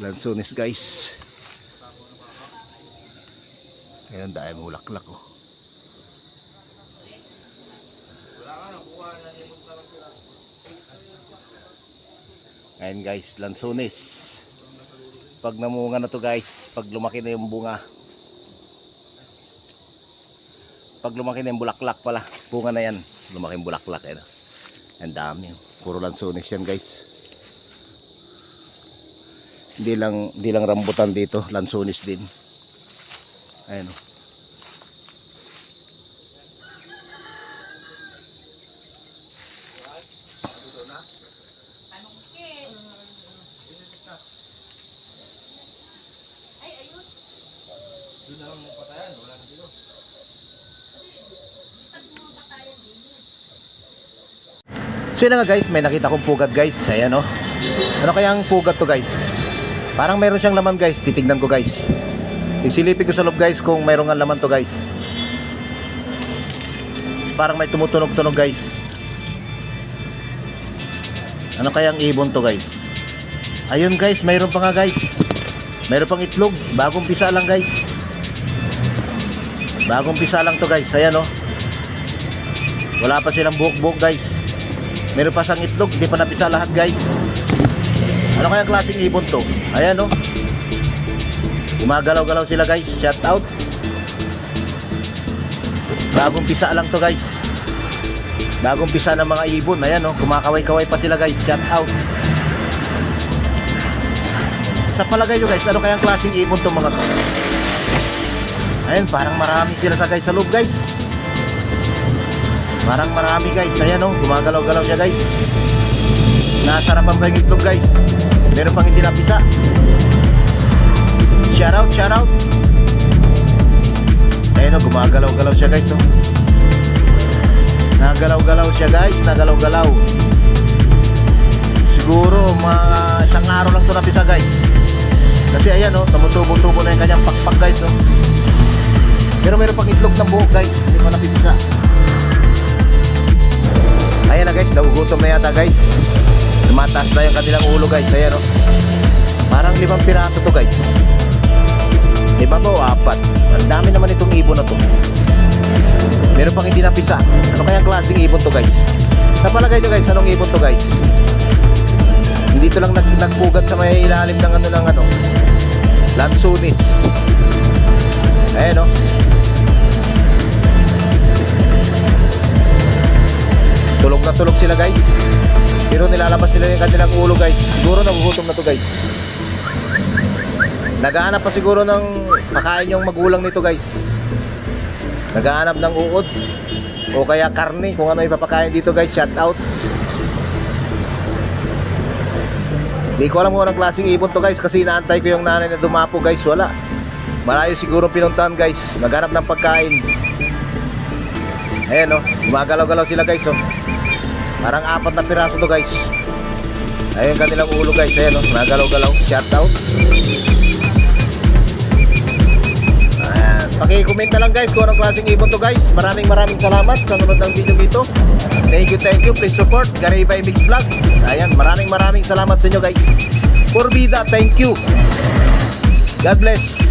Lansones guys. Ayan, dahil mulaklak oh. Ayan guys, lansones. Pag namunga na to guys, pag lumaki na yung bunga. Pag lumaki na yung bulaklak pala, bunga na yan. Lumaki yung bulaklak. Ayan. Ang dami. Puro lansones yan guys. Hindi lang, hindi lang rambutan dito, lansones din. Ayan oh. So yun nga guys, may nakita kong pugat guys. Ayan oh. Ano kayang pugat to guys? Parang meron siyang laman guys. Titignan ko guys. Isilipin ko sa loob guys kung mayroong nga laman to guys. Parang may tumutunog-tunog guys. Ano kayang ibon to guys? Ayun guys, mayroon pa nga guys. Mayroon pang itlog. Bagong pisa lang guys. Bagong pisa lang to guys. Ayan oh. Wala pa silang buhok-buhok guys. Meron pa sang itlog, hindi pa napisa lahat guys. Ano kaya klaseng ibon to? Ayan oh. Gumagalaw-galaw sila guys. Shout out. Bagong pisa lang to guys. Bagong pisa ng mga ibon. Ayan oh. Kumakaway-kaway pa sila guys. Shout out. Sa palagay nyo guys, ano kayang klaseng ibon to mga to? Ayan, parang marami sila sa guys sa loob guys. Parang marami guys. Ayan oh, gumagalaw-galaw siya guys. Nasarapan pa yung itlog guys. Meron pang hindi napisa. Shout out, shout out. Ayan oh, gumagalaw-galaw siya guys oh. Nagalaw-galaw siya guys, nagalaw-galaw. Siguro mga isang araw lang to napisa guys. Kasi ayan oh, tumutubo-tubo na yung kanyang pakpak guys oh. Pero meron pang itlog ng buhok guys, hindi pa napipisa. Guys, nagugutom na yata guys. Tumataas na yung kanilang ulo guys. Ayan o. Parang limang piraso to guys. Lima ba o apat? Ang dami naman itong ibon na to. Meron pang hindi napisa. Ano kayang klaseng ibon to guys? Sa palagay nyo guys, anong ibon to guys? Hindi to lang nag nagpugat sa may ilalim ng ano ng ano. Lansunis. Ayan o. Tulog tulog sila guys. Pero nilalabas nila yung kanilang ulo guys. Siguro nagugutom na to guys. Naghahanap pa siguro ng pakain yung magulang nito guys. Naghahanap ng uod. O kaya karne kung ano ipapakain dito guys. Shout out. Hindi ko alam kung anong klaseng ibon to guys kasi inaantay ko yung nanay na dumapo guys. Wala. Malayo siguro pinuntahan guys. Naghanap ng pagkain. Ayan oh. Gumagalaw-galaw sila guys oh. Parang apat na piraso to guys. Ayun kanilang ulo guys. Ayan o. Nagalaw-galaw. Shout out. Ayan. Paki-comment na lang guys kung anong klaseng ibon to guys. Maraming maraming salamat sa nunod ng video ito. Thank you, thank you. Please support Garibay Mix Vlog. Ayan. Maraming maraming salamat sa inyo guys. For Vida, thank you. God bless.